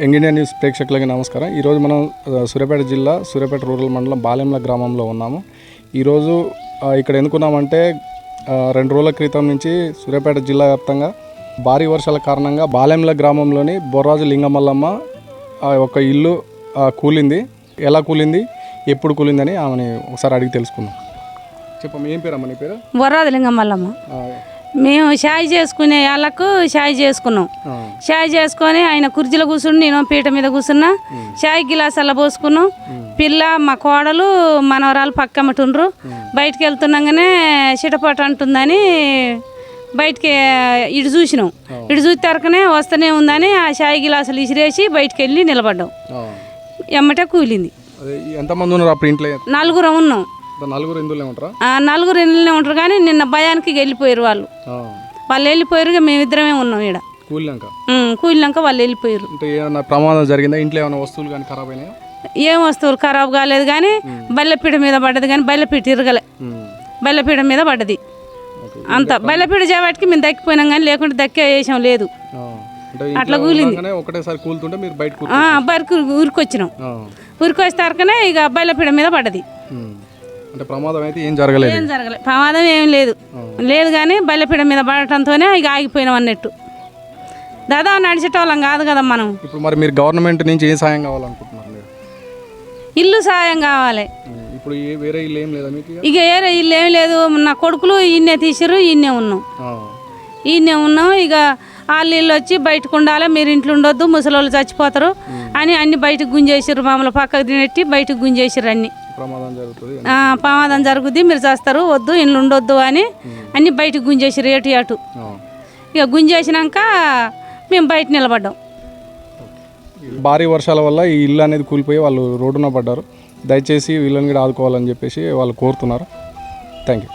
India news ప్రేక్షకులకి నమస్కారం. ఈరోజు మనం సూర్యాపేట జిల్లా సూర్యాపేట రూరల్ మండలం బాలెంల గ్రామంలో ఉన్నాము. ఈరోజు ఇక్కడ ఎందుకున్నామంటే రెండు రోజుల క్రితం నుంచి సూర్యాపేట జిల్లా వ్యాప్తంగా భారీ వర్షాల కారణంగా బాలెంల గ్రామంలోని బొర్రాజు లింగమల్లమ్మ ఒక ఇల్లు కూలింది. ఎలా కూలింది? ఎప్పుడు కూలిందని ఆమెని ఒకసారి అడిగి తెలుసుకుందాం. చెప్పమ్మ ఏం పేరమ్మ నీ పేరు? వరాది లింగమల్లమ్మ. మేము షాయి చేసుకునే వాళ్ళకు షాయి చేసుకున్నాం. షాయి చేసుకొని ఆయన కుర్చీలో కూర్చుని నేను పీట మీద కూర్చున్నా. షాయి గిలాసాల పోసుకున్నాం. పిల్ల మా కోడలు మనవరాలు పక్కమ్మటుండ్రు బయటికి వెళ్తున్నాగానే చిటపట అంటుందని బయటికి ఇటు చూసినాం. ఇటు చూసి తరకనే వస్తూనే ఉందని ఆ షాయి గిలాసులు ఇసిరేసి బయటికి వెళ్ళి నిలబడ్డాం. ఎమ్మటే కూలింది. ఎంతమంది ఉన్నారు నలుగురం ఉన్నాం. నలుగురు ఉంటారా? ఆ నలుగురు ఉంటారు కానీ నిన్న భయానికి వెళ్ళిపోయారు వాళ్ళు. వాళ్ళు వెళ్ళిపోయారు మేమిద్దరమే ఉన్నాం ఈడ. కూలినాక కూలినాక వాళ్ళు వెళ్ళిపోయారు. అంటే ఏమైనా ప్రమాదం జరిగిందా? ఇంట్లో ఏమైనా వస్తువులు కానీ ఖరాబ్ అయినాయా? ఏం వస్తువులు ఖరాబ్ కాలేదు కానీ బల్లెపీడ మీద పడ్డది కానీ బల్లెపీట ఇరగలే బల్లెపీడ మీద పడ్డది. అంత బల్లెపీడ చేపటికి మేము దక్కిపోయినాం కానీ లేకుంటే దక్కే వేసాం లేదు. ఆ, అంటే ఇంట్లో ఉండగానే ఒకటేసారి కూలుతుంటే మీరు బయట కూర్చో ఆ, బరికి ఊరికొచ్చినాం. ఆ, ఊరికొచ్చి తరకనే ఇక బల్లెపీడ మీద పడ్డది. అంటే ప్రమాదం అయితే ఏం జరగలేదు. ఏం జరగలే. ప్రమాదం ఏం లేదు. లేదు కానీ బల్లెపీడ మీద పడటంతోనే ఇక ఆగిపోయినాం అన్నట్టు. దాదాపు నడిచేటోళ్ళం కాదు కదా మనం. ఇప్పుడు మరి మీరు గవర్నమెంట్ నుంచి ఏ సాయం కావాలనుకుంటున్నారు మీరు? ఇల్లు సాయం కావాలి. ఇప్పుడు వేరే ఇల్లు ఏం లేదా మీకు ఇక? ఏరే ఇల్లు ఏం లేదు. నా కొడుకులు ఈయనే తీసిరు ఈయనే ఉన్నాం. ఈయనే ఉన్నాం ఇక వాళ్ళు ఇల్లు వచ్చి బయటకు ఉండాలి. మీరు ఇంట్లో ఉండొద్దు ముసలోళ్ళు చచ్చిపోతారు అని అన్ని బయటకు గుంజేసారు మమ్మల్ని పక్కకు తినెట్టి బయటకు గుంజేసారు అన్ని. ప్రమాదం జరుగుద్ది మీరు చేస్తారు వద్దు ఇంట్లో ఉండొద్దు అని అన్ని బయటకు గుంజేసారు ఏటు అటు. ఇక గుంజేసినాక మేము బయట నిలబడ్డాం. భారీ వర్షాల వల్ల ఈ ఇల్లు అనేది కూలిపోయి వాళ్ళు రోడ్డున పడ్డారు. దయచేసి వీళ్ళని కూడా ఆదుకోవాలని చెప్పేసి వాళ్ళు కోరుతున్నారు. Thank you